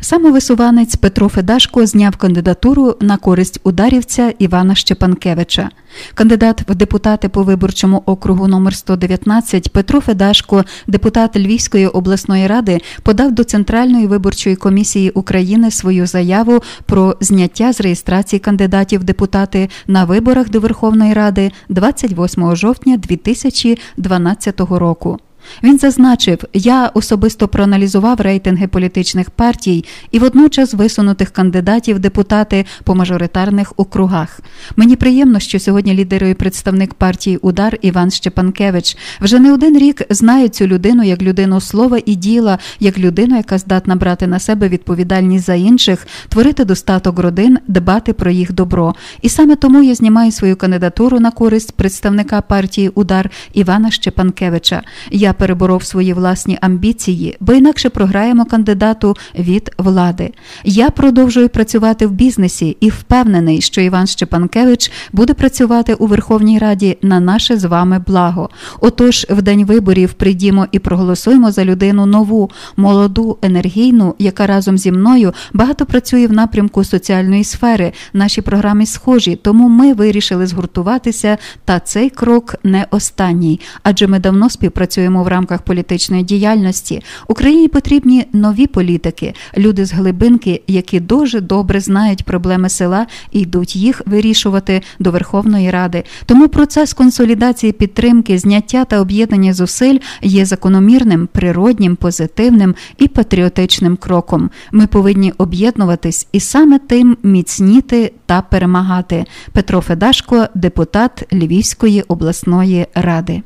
Самовисуванець Петро Федашко зняв кандидатуру на користь ударівця Івана Щепанкевича. Кандидат в депутати по виборчому округу номер 119 Петро Федашко, депутат Львівської обласної ради, подав до Центральної виборчої комісії України свою заяву про зняття з реєстрації кандидатів депутати на виборах до Верховної Ради 28 жовтня 2012 року. Він зазначив, я особисто проаналізував рейтинги політичних партій і водночас висунутих кандидатів депутати по мажоритарних округах. Мені приємно, що сьогодні лідерує представник партії Удар Іван Щепанкевич. Вже не один рік знає цю людину як людину слова і діла, як людину, яка здатна брати на себе відповідальність за інших, творити достаток родин, дбати про їх добро. І саме тому я знімаю свою кандидатуру на користь представника партії Удар Івана Щепанкевича. Я переборов свої власні амбіції, бо інакше програємо кандидату від влади. Я продовжую працювати в бізнесі і впевнений, що Іван Щепанкевич буде працювати у Верховній Раді на наше з вами благо. Отож, в день виборів прийдімо і проголосуємо за людину нову, молоду, енергійну, яка разом зі мною багато працює в напрямку соціальної сфери. Наші програми схожі, тому ми вирішили згуртуватися. Та цей крок не останній, адже ми давно співпрацюємо в рамках політичної діяльності Україні потрібні нові політики, люди з глибинки, які дуже добре знають проблеми села і йдуть їх вирішувати до Верховної Ради. Тому процес консолідації підтримки, зняття та об'єднання зусиль є закономірним, природнім, позитивним і патріотичним кроком. Ми повинні об'єднуватись і саме тим міцніти та перемагати. Петро Федашко, депутат Львівської обласної ради.